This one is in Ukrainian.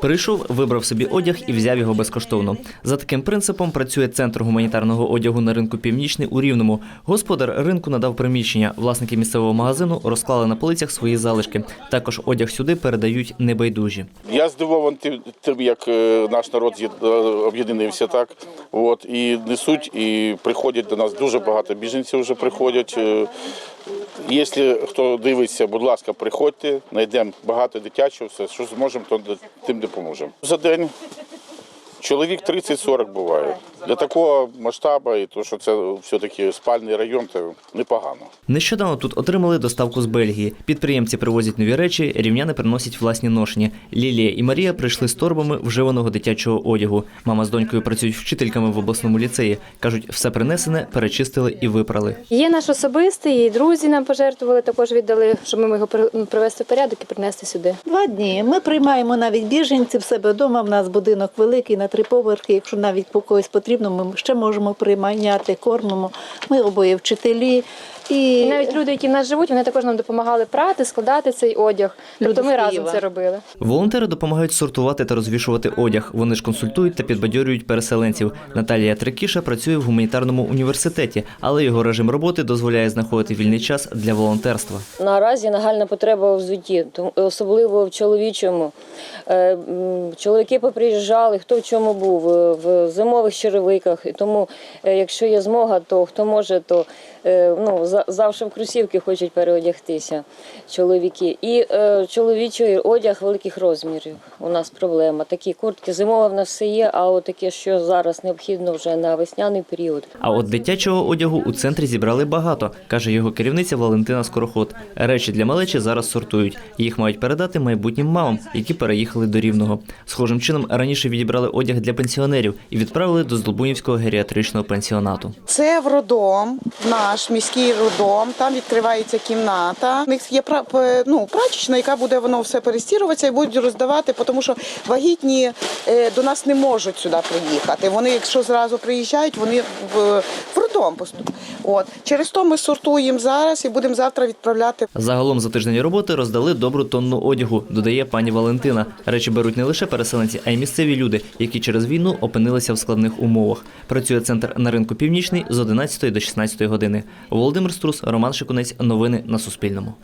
Прийшов, вибрав собі одяг і взяв його безкоштовно. За таким принципом працює центр гуманітарного одягу на ринку Північний у Рівному. Господар ринку надав приміщення. Власники місцевого магазину розклали на полицях свої залишки. Також одяг сюди передають небайдужі. Я здивований тим- як е, наш народ е, об'єднався так. От, і несуть, і приходять до нас дуже багато біженців вже приходять. Якщо хто дивиться, будь ласка, приходьте, знайдемо багато дитячого, все, що зможемо, то тим допоможемо. За день чоловік 30-40 буває. Для такого масштабу, і то, що це все-таки спальний район, то непогано. Нещодавно тут отримали доставку з Бельгії. Підприємці привозять нові речі, рівняни приносять власні ношені. Лілія і Марія прийшли з торбами вживаного дитячого одягу. Мама з донькою працюють вчительками в обласному ліцеї. кажуть, все принесене перечистили і випрали. Є наш особистий, і друзі нам пожертвували, також віддали, щоб ми його при- привести в порядок і принести сюди. Два дні. Ми приймаємо навіть біженців себе вдома. В нас будинок великий на три поверхи. Якщо навіть по когось потрібно, ми ще можемо приймати, кормимо. Ми обоє вчителі. І, І навіть люди, які в нас живуть, вони також нам допомагали прати, складати цей одяг. Тобто ми разом це робили. Волонтери допомагають сортувати та розвішувати одяг. Вони ж консультують та підбадьорюють переселенців. Наталія Трикіша працює в гуманітарному університеті, але його режим роботи дозволяє знаходити вільний час для волонтерства. Наразі нагальна потреба у взутті, тому- особливо в чоловічому. Е, Чоловіки поприїжджали, хто в чому був, е, в зимових черевиках. І тому, е, якщо є змога, то хто може, то ну, завжди в кросівки хочуть переодягтися чоловіки. І е, чоловічий одяг великих розмірів. У нас проблема. Такі куртки зимова в нас все є, а от таке, що зараз необхідно вже на весняний період. А от дитячого одягу у центрі зібрали багато, каже його керівниця Валентина Скороход. Речі для малечі зараз сортують. Їх мають передати майбутнім мамам, які переїхали до Рівного. Схожим чином раніше відібрали одяг для пенсіонерів і відправили до Здолбунівського геріатричного пенсіонату. Це в роддом, наш міський роддом. Там відкривається кімната. У них є ну, прачечна, яка буде воно все перестіруватися і будуть роздавати, тому що вагітні е, до нас не можуть сюди приїхати. Вони, якщо зразу приїжджають, вони в, поступ. От через то ми сортуємо зараз і будемо завтра відправляти Загалом за тиждень роботи роздали добру тонну одягу, додає пані Валентина. Речі беруть не лише переселенці, а й місцеві люди, які через війну опинилися в складних умовах. Працює центр на ринку Північний з 11 до 16 години. Володимир Струс, Роман Шикунець. Новини на Суспільному.